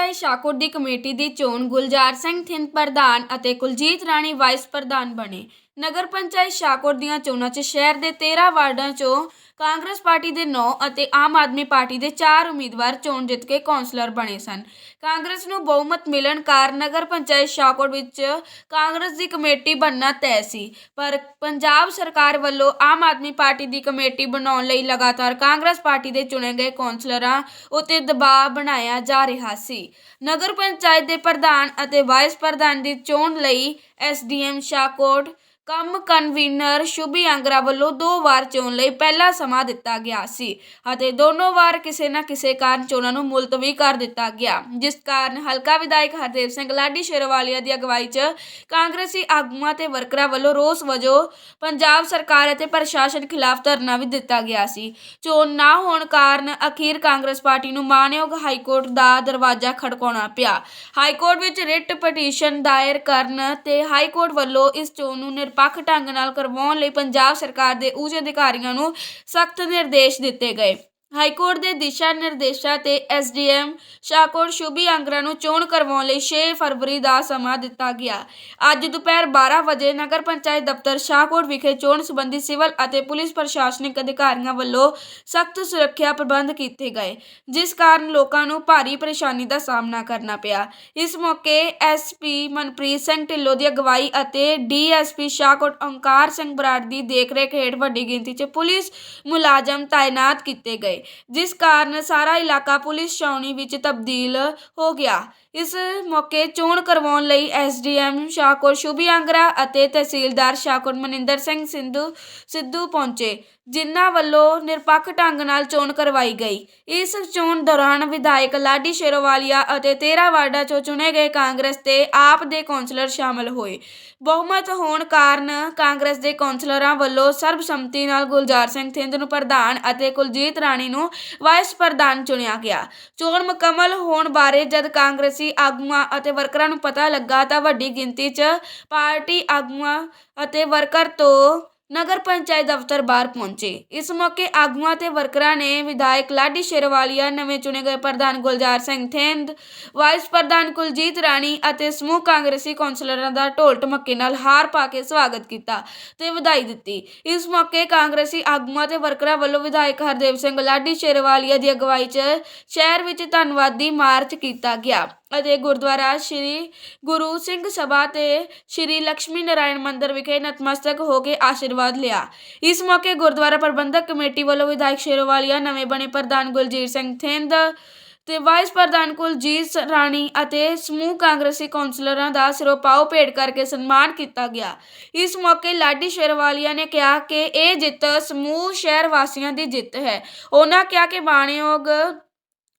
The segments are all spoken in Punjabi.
ਪੰਚਾਇਤ ਸ਼ਾਹਕੋਟ ਦੀ ਕਮੇਟੀ ਦੀ ਚੋਣ ਗੁਲਜ਼ਾਰ ਸਿੰਘ ਥਿੰਦ ਪ੍ਰਧਾਨ ਅਤੇ ਕੁਲਜੀਤ ਰਾਣੀ ਵਾਈਸ ਪ੍ਰਧਾਨ ਬਣੇ। ਨਗਰ ਪੰਚਾਇਤ ਸ਼ਾਹਕੋਟ ਦੀਆਂ ਚੋਣਾਂ 'ਚ ਸ਼ਹਿਰ ਦੇ 13 ਵਾਰਡਾਂ 'ਚੋਂ ਕਾਂਗਰਸ ਪਾਰਟੀ ਦੇ 9 ਅਤੇ ਆਮ ਆਦਮੀ ਪਾਰਟੀ ਦੇ 4 ਉਮੀਦਵਾਰ ਚੋਣ ਜਿੱਤ ਕੇ ਕੌਂਸਲਰ ਬਣੇ ਸਨ। ਕਾਂਗਰਸ ਨੂੰ ਬਹੁਮਤ ਮਿਲਣ ਕਾਰਨ ਨਗਰ ਪੰਚਾਇਤ ਸ਼ਾਹਕੋਟ ਵਿੱਚ ਕਾਂਗਰਸ ਦੀ ਕਮੇਟੀ ਬਣਨਾ ਤੈਅ ਸੀ। ਪਰ ਪੰਜਾਬ ਸਰਕਾਰ ਵੱਲੋਂ ਆਮ ਆਦਮੀ ਪਾਰਟੀ ਦੀ ਕਮੇਟੀ ਬਣਾਉਣ ਲਈ ਲਗਾਤਾਰ ਕਾਂਗਰਸ ਪਾਰਟੀ ਦੇ ਚੁਣੇ ਗਏ ਕੌਂਸਲਰਾਂ ਉੱਤੇ ਦਬਾਅ ਬਣਾਇਆ ਜਾ ਰਿਹਾ ਸੀ। ਨਗਰ ਪੰਚਾਇਤ ਦੇ ਪ੍ਰਧਾਨ ਅਤੇ ਵਾਈਸ ਪ੍ਰਧਾਨ ਦੀ ਚੋਣ ਲਈ ਐਸਡੀਐਮ ਸ਼ਾਹਕੋਟ ਕੰਮ ਕਨਵੀਨਰ ਸ਼ੁਭੀ ਅੰਗਰਾ ਵੱਲੋਂ ਦੋ ਵਾਰ ਚੋਣ ਲਈ ਪਹਿਲਾ ਸਮਾਂ ਦਿੱਤਾ ਗਿਆ ਸੀ ਅਤੇ ਦੋਨੋਂ ਵਾਰ ਕਿਸੇ ਨਾ ਕਿਸੇ ਕਾਰਨ ਚੋਣਾਂ ਨੂੰ ਮੁਲਤਵੀ ਕਰ ਦਿੱਤਾ ਗਿਆ, ਜਿਸ ਕਾਰਨ ਹਲਕਾ ਵਿਧਾਇਕ ਹਰਦੇਵ ਸਿੰਘ ਲਾਡੀ ਸ਼ੇਰਵਾਲੀਆ ਦੀ ਅਗਵਾਈ 'ਚ ਕਾਂਗਰਸੀ ਆਗੂਆਂ ਤੇ ਵਰਕਰਾਂ ਵੱਲੋਂ ਰੋਸ ਵਜੋਂ ਪੰਜਾਬ ਸਰਕਾਰ ਅਤੇ ਪ੍ਰਸ਼ਾਸਨ ਖਿਲਾਫ ਧਰਨਾ ਵੀ ਦਿੱਤਾ ਗਿਆ ਸੀ। ਚੋਣ ਨਾ ਹੋਣ ਕਾਰਨ ਅਖੀਰ ਕਾਂਗਰਸ ਪਾਰਟੀ ਨੂੰ ਮਾਨਯੋਗ ਹਾਈ ਕੋਰਟ ਦਾ ਦਰਵਾਜ਼ਾ ਖੜਕਾਉਣਾ ਪਿਆ। ਹਾਈ ਕੋਰਟ ਵਿੱਚ ਰਿਟ ਪਟੀਸ਼ਨ ਦਾਇਰ ਕਰਨ ਤੇ ਹਾਈਕੋਰਟ ਵੱਲੋਂ ਇਸ ਚੋਣ ਨੂੰ ਨਿਰਪੱਖ ਢੰਗ ਨਾਲ ਕਰਵਾਉਣ ਲਈ ਪੰਜਾਬ ਸਰਕਾਰ ਦੇ ਉੱਚ ਅਧਿਕਾਰੀਆਂ ਨੂੰ ਸਖਤ ਨਿਰਦੇਸ਼ ਦਿੱਤੇ ਗਏ। ਹਾਈਕੋਰਟ ਦੇ ਦਿਸ਼ਾ ਨਿਰਦੇਸ਼ਾਂ ਤੇ ਐਸਡੀਐਮ ਸ਼ਾਹਕੋਟ ਸ਼ੁਭੀ ਆਂਗਰਾ ਨੂੰ ਚੋਣ ਕਰਵਾਉਣ ਲਈ 6 ਫਰਵਰੀ ਦਾ ਸਮਾਂ ਦਿੱਤਾ ਗਿਆ। ਅੱਜ ਦੁਪਹਿਰ 12 ਵਜੇ ਨਗਰ ਪੰਚਾਇਤ ਦਫ਼ਤਰ ਸ਼ਾਹਕੋਟ ਵਿਖੇ ਚੋਣ ਸੰਬੰਧੀ ਸਿਵਲ ਅਤੇ ਪੁਲਿਸ ਪ੍ਰਸ਼ਾਸਨਿਕ ਅਧਿਕਾਰੀਆਂ ਵੱਲੋਂ ਸਖਤ ਸੁਰੱਖਿਆ ਪ੍ਰਬੰਧ ਕੀਤੇ ਗਏ, ਜਿਸ ਕਾਰਨ ਲੋਕਾਂ ਨੂੰ ਭਾਰੀ ਪਰੇਸ਼ਾਨੀ ਦਾ ਸਾਹਮਣਾ ਕਰਨਾ ਪਿਆ। ਇਸ ਮੌਕੇ ਐਸਪੀ ਮਨਪ੍ਰੀਤ ਸਿੰਘ ਢਿੱਲੋਂ ਦੀ ਅਗਵਾਈ ਅਤੇ ਡੀਐਸਪੀ ਸ਼ਾਹਕੋਟ ਓਂਕਾਰ ਸਿੰਘ ਬਰਾੜ ਦੀ ਦੇਖਰੇਖ ਹੇਠ ਵੱਡੀ ਗਿਣਤੀ 'ਚ ਪੁਲਿਸ ਮੁਲਾਜ਼ਮ ਤਾਇਨਾਤ ਕੀਤੇ ਗਏ। ਜਿਸ ਕਾਰਨ ਸਾਰਾ ਇਲਾਕਾ ਪੁਲਿਸ ਛਾਉਣੀ ਵਿੱਚ ਤਬਦੀਲ ਹੋ ਗਿਆ। ਇਸ ਮੌਕੇ ਚੋਣ ਕਰਵਾਉਣ ਲਈ ਐਸਡੀਐਮ ਸ਼ਾਹਕੋਟ ਸ਼ੁਭੀ ਅੰਗਰਾ ਅਤੇ ਤਹਿਸੀਲਦਾਰ ਸ਼ਾਹਕੋਟ ਮਨਿੰਦਰ ਸਿੰਘ ਸਿੰਧੂ ਸਿੱਧੂ ਪਹੁੰਚੇ, ਜਿਨ੍ਹਾਂ ਵੱਲੋਂ ਨਿਰਪੱਖ ਢੰਗ ਨਾਲ ਚੋਣ ਕਰਵਾਈ ਗਈ। ਇਸ ਚੋਣ ਦੌਰਾਨ ਵਿਧਾਇਕ ਲਾਡੀ ਸ਼ੇਰੋਵਾਲੀਆ ਅਤੇ 13 ਵਾਰਡਾਂ 'ਚੋਂ ਚੁਣੇ ਗਏ ਕਾਂਗਰਸ ਤੇ ਆਪ ਦੇ ਕੌਂਸਲਰ ਸ਼ਾਮਲ ਹੋਏ। ਬਹੁਮਤ ਹੋਣ ਕਾਰਨ ਕਾਂਗਰਸ ਦੇ ਕੌਂਸਲਰਾਂ ਵੱਲੋਂ ਸਰਬਸੰਮਤੀ ਨਾਲ ਗੁਲਜ਼ਾਰ ਸਿੰਘ ਥਿੰਦ ਨੂੰ ਪ੍ਰਧਾਨ ਅਤੇ ਕੁਲਜੀਤ ਰਾਣੀ ਨੂੰ ਵਾਈਸ ਪ੍ਰਧਾਨ ਚੁਣਿਆ ਗਿਆ। ਚੋਣ ਮੁਕੰਮਲ ਹੋਣ ਬਾਰੇ ਜਦ ਕਾਂਗਰਸ ਆਗੂਆਂ ਅਤੇ ਵਰਕਰਾਂ ਨੂੰ ਪਤਾ ਲੱਗਾ ਤਾਂ ਵੱਡੀ ਗਿਣਤੀ 'ਚ ਪਾਰਟੀ ਆਗੂਆਂ ਅਤੇ ਵਰਕਰ ਤੋਂ ਨਗਰ ਪੰਚਾਇਤ ਦਫ਼ਤਰ ਬਾਹਰ ਪਹੁੰਚੇ। ਇਸ ਮੌਕੇ ਆਗੂਆਂ ਤੇ ਵਰਕਰਾਂ ਨੇ ਵਿਧਾਇਕ ਲਾਡੀ ਸ਼ੇਰਵਾਲੀਆ, ਨਵੇਂ ਚੁਣੇ ਗਏ ਪ੍ਰਧਾਨ ਗੁਲਜ਼ਾਰ ਸਿੰਘ ਥਿੰਦ, ਵਾਈਸ ਪ੍ਰਧਾਨ ਕੁਲਜੀਤ ਰਾਣੀ ਅਤੇ ਸਮੂਹ ਕਾਂਗਰਸੀ ਕੌਂਸਲਰਾਂ ਦਾ ਢੋਲ ਢਮੱਕੇ ਨਾਲ ਹਾਰ ਪਾ ਕੇ ਸਵਾਗਤ ਕੀਤਾ ਤੇ ਵਧਾਈ ਦਿੱਤੀ। ਇਸ ਮੌਕੇ ਕਾਂਗਰਸੀ ਆਗੂਆਂ ਤੇ ਵਰਕਰਾਂ ਵੱਲੋਂ ਵਿਧਾਇਕ ਹਰਦੇਵ ਸਿੰਘ ਲਾਡੀ ਸ਼ੇਰਵਾਲੀਆ ਦੀ ਅਗਵਾਈ 'ਚ ਸ਼ਹਿਰ ਵਿੱਚ ਧੰਨਵਾਦੀ ਮਾਰਚ ਕੀਤਾ ਗਿਆ। ਅਤੇ ਗੁਰਦੁਆਰਾ ਸ਼੍ਰੀ ਗੁਰੂ ਸਿੰਘ ਸਭਾ ਤੇ ਸ਼੍ਰੀ ਲక్ష్ਮੀ ਨਾਰਾਇਣ ਮੰਦਿਰ ਵਿਖੇ ਨਤਮਸਤਕ ਹੋ ਕੇ ਆਸ਼ੀਰਵਾਦ ਲਿਆ। ਇਸ ਮੌਕੇ ਗੁਰਦੁਆਰਾ ਪ੍ਰਬੰਧਕ ਕਮੇਟੀ ਵੱਲੋਂ ਵਿਧਾਇਕ ਸ਼ੇਰੋਵਾਲੀਆ, ਨਵੇਂ ਬਣੇ ਪ੍ਰਧਾਨ ਗੁਲਜੀਤ ਸਿੰਘ ਥਿੰਦ ਤੇ ਵਾਈਸ ਪ੍ਰਧਾਨ ਕੁਲਜੀਤ ਰਾਣੀ ਅਤੇ ਸਮੂਹ ਕਾਂਗਰਸੀ ਕੌਂਸਲਰਾਂ ਦਾ ਸਿਰੋਪਾਓ ਭੇਟ ਕਰਕੇ ਸਨਮਾਨ ਕੀਤਾ ਗਿਆ। ਇਸ ਮੌਕੇ ਲਾਡੀ ਸ਼ੇਰਵਾਲੀਆ ਨੇ ਕਿਹਾ ਕਿ ਇਹ ਜਿੱਤ ਸਮੂਹ ਸ਼ਹਿਰ ਵਾਸੀਆਂ ਦੀ ਜਿੱਤ ਹੈ। ਉਹਨਾਂ ਕਿਹਾ ਕਿ ਬਾਣਯੋਗ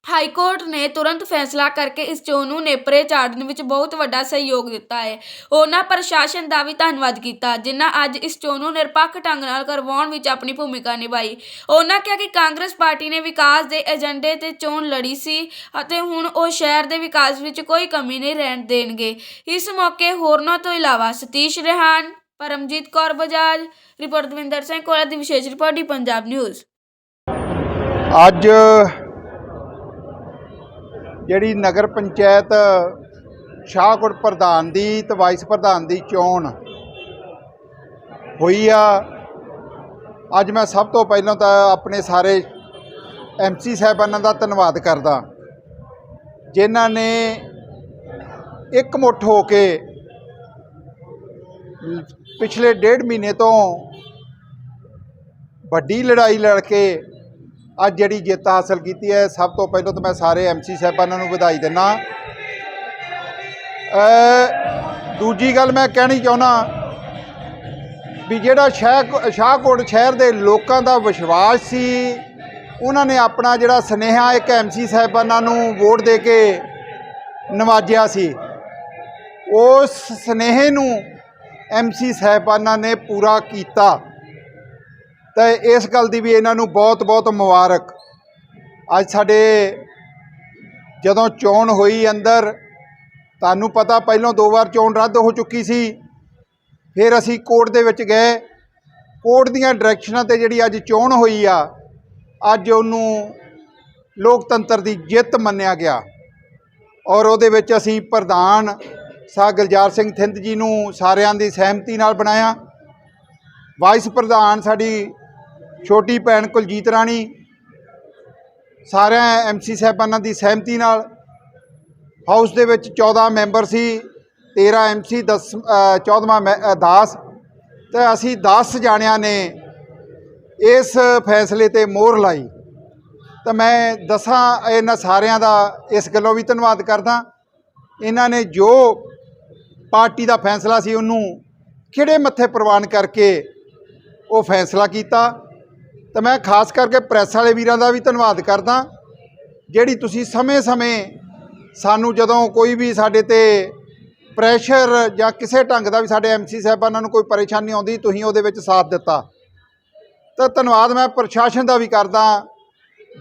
ਹਾਈ ਕੋਰਟ ਨੇ ਤੁਰੰਤ ਫੈਸਲਾ ਕਰਕੇ ਇਸ ਚੋਣ ਨੂੰ ਨੇਪਰੇ ਚਾੜਨ ਵਿੱਚ ਬਹੁਤ ਵੱਡਾ ਸਹਿਯੋਗ ਦਿੱਤਾ ਹੈ। ਉਹਨਾਂ ਪ੍ਰਸ਼ਾਸਨ ਦਾ ਵੀ ਧੰਨਵਾਦ ਕੀਤਾ, ਜਿਨ੍ਹਾਂ ਅੱਜ ਇਸ ਚੋਣ ਨੂੰ ਨਿਰਪੱਖ ਢੰਗ ਨਾਲ ਕਰਵਾਉਣ ਵਿੱਚ ਆਪਣੀ ਭੂਮਿਕਾ ਨਿਭਾਈ। ਉਹਨਾਂ ਕਿਹਾ ਕਿ ਕਾਂਗਰਸ ਪਾਰਟੀ ਨੇ ਵਿਕਾਸ ਦੇ ਏਜੰਡੇ ਤੇ ਚੋਣ ਲੜੀ ਸੀ ਅਤੇ ਹੁਣ ਉਹ ਸ਼ਹਿਰ ਦੇ ਵਿਕਾਸ ਵਿੱਚ ਕੋਈ ਕਮੀ ਨਹੀਂ ਰਹਿਣ ਦੇਣਗੇ। ਇਸ ਮੌਕੇ ਹੋਰਨਾਂ ਤੋਂ ਇਲਾਵਾ ਸਤੀਸ਼ ਰਿਹਾਨ, ਪਰਮਜੀਤ ਕੌਰ ਬਜਾਜ, ਰਿਪੋਰਟ ਦਵਿੰਦਰ ਸਿੰਘ ਕੋਲਾ ਦੀ ਵਿਸ਼ੇਸ਼ ਰਿਪੋਰਟ ਦੀ ਪੰਜਾਬ ਨਿਊਜ਼। ਅੱਜ ਜਿਹੜੀ ਨਗਰ ਪੰਚਾਇਤ ਸ਼ਾਹਕੋਟ ਪ੍ਰਧਾਨ ਦੀ ਤੇ ਵਾਈਸ ਪ੍ਰਧਾਨ ਦੀ ਚੋਣ ਹੋਈ ਆ। ਅੱਜ ਮੈਂ ਸਭ ਤੋਂ ਪਹਿਲਾਂ ਤਾਂ ਆਪਣੇ ਸਾਰੇ ਐਮਸੀ ਸਾਹਿਬਾਨਾਂ ਦਾ ਧੰਨਵਾਦ ਕਰਦਾ। ਜਿਨ੍ਹਾਂ ਨੇ ਇੱਕ ਮੁੱਠ ਹੋ ਕੇ ਪਿਛਲੇ ਡੇਢ ਮਹੀਨੇ ਤੋਂ ਵੱਡੀ ਲੜਾਈ ਲੜ ਕੇ ਅੱਜ ਜਿਹੜੀ ਜਿੱਤ ਹਾਸਲ ਕੀਤੀ ਹੈ, ਸਭ ਤੋਂ ਪਹਿਲਾਂ ਤਾਂ ਮੈਂ ਸਾਰੇ ਐਮਸੀ ਸਾਹਿਬਾਨਾਂ ਨੂੰ ਵਧਾਈ ਦਿੰਦਾ। ਦੂਜੀ ਗੱਲ ਮੈਂ ਕਹਿਣੀ ਚਾਹੁੰਦਾ ਵੀ ਜਿਹੜਾ ਸ਼ਾਹ ਸ਼ਾਹਕੋਟ ਸ਼ਹਿਰ ਦੇ ਲੋਕਾਂ ਦਾ ਵਿਸ਼ਵਾਸ ਸੀ, ਉਹਨਾਂ ਨੇ ਆਪਣਾ ਜਿਹੜਾ ਸਨੇਹਾ ਇੱਕ ਐਮਸੀ ਸਾਹਿਬਾਨਾਂ ਨੂੰ ਵੋਟ ਦੇ ਕੇ ਨਵਾਜਿਆ ਸੀ। ਉਸ ਸਨੇਹੇ ਨੂੰ ਐਮਸੀ ਸਾਹਿਬਾਨਾਂ ਨੇ ਪੂਰਾ ਕੀਤਾ। ਤੇ ਇਸ ਗੱਲ ਦੀ ਵੀ ਇਹਨਾਂ ਨੂੰ ਬਹੁਤ ਬਹੁਤ ਮੁਬਾਰਕ। ਅੱਜ ਸਾਡੇ ਜਦੋਂ ਚੋਣ ਹੋਈ ਅੰਦਰ, ਤੁਹਾਨੂੰ ਪਤਾ ਪਹਿਲਾਂ ਦੋ ਵਾਰ ਚੋਣ ਰੱਦ ਹੋ ਚੁੱਕੀ ਸੀ। ਫਿਰ ਅਸੀਂ ਕੋਰਟ ਦੇ ਵਿੱਚ ਗਏ। ਕੋਰਟ ਦੀਆਂ ਡਾਇਰੈਕਸ਼ਨਾਂ ਤੇ ਜਿਹੜੀ ਅੱਜ ਚੋਣ ਹੋਈ ਆ, ਅੱਜ ਉਹਨੂੰ ਲੋਕਤੰਤਰ ਦੀ ਜਿੱਤ ਮੰਨਿਆ ਗਿਆ। ਔਰ ਉਹਦੇ ਵਿੱਚ ਅਸੀਂ ਪ੍ਰਧਾਨ ਸਾਹ ਗਲਜਾਰ ਸਿੰਘ ਥਿੰਦ ਜੀ ਨੂੰ ਸਾਰਿਆਂ ਦੀ ਸਹਿਮਤੀ ਨਾਲ ਬਣਾਇਆ। ਵਾਈਸ ਪ੍ਰਧਾਨ ਸਾਡੀ ਛੋਟੀ ਭੈਣ ਕੁਲਜੀਤ ਰਾਣੀ, ਸਾਰਿਆਂ ਐਮਸੀ ਸਾਹਿਬਾਨਾਂ ਦੀ ਸਹਿਮਤੀ ਨਾਲ ਹਾਊਸ ਦੇ ਵਿੱਚ 14 ਮੈਂਬਰ ਸੀ 13 ਐਮਸੀ 10 14ਵਾਂ ਦਾਸ। ਤੇ ਅਸੀਂ 10 ਜਾਣਿਆਂ ਨੇ ਇਸ ਫੈਸਲੇ ਤੇ ਮੋਹਰ ਲਾਈ। ਤਾਂ ਮੈਂ ਦਸਾਂ, ਇਹਨਾਂ ਸਾਰਿਆਂ ਦਾ ਇਸ ਗੱਲੋਂ ਵੀ ਧੰਨਵਾਦ ਕਰਦਾ। ਇਹਨਾਂ ਨੇ ਜੋ ਪਾਰਟੀ ਦਾ ਫੈਸਲਾ ਸੀ, ਉਹਨੂੰ ਖਿਹੜੇ ਮੱਥੇ ਪ੍ਰਵਾਨ ਕਰਕੇ ਉਹ ਫੈਸਲਾ ਕੀਤਾ। ਤਾਂ ਮੈਂ ਖਾਸ ਕਰਕੇ ਪ੍ਰੈਸ ਵਾਲੇ ਵੀਰਾਂ ਦਾ ਵੀ ਧੰਨਵਾਦ ਕਰਦਾ, ਜਿਹੜੀ ਤੁਸੀਂ ਸਮੇਂ-ਸਮੇਂ ਸਾਨੂੰ ਜਦੋਂ ਕੋਈ ਵੀ ਸਾਡੇ ਤੇ ਪ੍ਰੈਸ਼ਰ ਜਾਂ ਕਿਸੇ ਢੰਗ ਦਾ ਵੀ ਸਾਡੇ ਐਮਸੀ ਸਾਹਿਬਾਨਾਂ ਨੂੰ ਕੋਈ ਪਰੇਸ਼ਾਨੀ ਆਉਂਦੀ, ਤੁਸੀਂ ਉਹਦੇ ਵਿੱਚ ਸਾਥ ਦਿੱਤਾ। ਤਾਂ ਧੰਨਵਾਦ ਮੈਂ ਪ੍ਰਸ਼ਾਸਨ ਦਾ ਵੀ ਕਰਦਾ,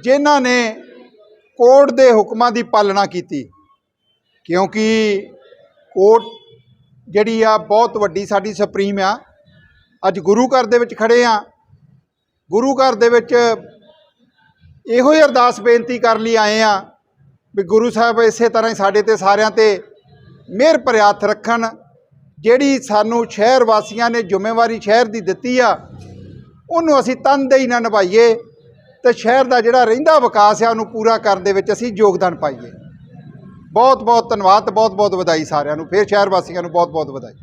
ਜਿਨ੍ਹਾਂ ਨੇ ਕੋਰਟ ਦੇ ਹੁਕਮਾਂ ਦੀ ਪਾਲਣਾ ਕੀਤੀ। ਕਿਉਂਕਿ ਕੋਰਟ ਜਿਹੜੀ ਆ, ਬਹੁਤ ਵੱਡੀ ਸਾਡੀ ਸੁਪਰੀਮ ਆ। ਅੱਜ ਗੁਰੂ ਘਰ ਦੇ ਵਿੱਚ ਖੜੇ ਆ ਗੁਰੂ ਘਰ ਦੇ ਵਿੱਚ ਇਹੋ ਹੀ ਅਰਦਾਸ ਬੇਨਤੀ ਕਰਨ ਲਈ ਆਏ ਆ ਵੀ ਗੁਰੂ ਸਾਹਿਬ ਇਸੇ ਤਰ੍ਹਾਂ ਹੀ ਸਾਡੇ ਤੇ ਸਾਰਿਆਂ ਤੇ ਮਿਹਰ ਭਰਿਆ ਰੱਖਣ, ਜਿਹੜੀ ਸਾਨੂੰ ਸ਼ਹਿਰ ਵਾਸੀਆਂ ਨੇ ਜ਼ਿੰਮੇਵਾਰੀ ਸ਼ਹਿਰ ਦੀ ਦਿੱਤੀ ਆ, ਉਹਨੂੰ ਅਸੀਂ ਤਨਦੇਹੀ ਨਾਲ ਨਿਭਾਈਏ ਤੇ ਸ਼ਹਿਰ ਦਾ ਜਿਹੜਾ ਰਹਿੰਦਾ ਵਿਕਾਸ ਆ ਉਹਨੂੰ ਪੂਰਾ ਕਰਨ ਦੇ ਵਿੱਚ ਅਸੀਂ ਯੋਗਦਾਨ ਪਾਈਏ। ਬਹੁਤ ਬਹੁਤ ਧੰਨਵਾਦ ਬਹੁਤ ਬਹੁਤ ਵਧਾਈ ਸਾਰਿਆਂ ਨੂੰ, ਫਿਰ ਸ਼ਹਿਰ ਵਾਸੀਆਂ ਨੂੰ ਬਹੁਤ ਬਹੁਤ ਵਧਾਈ।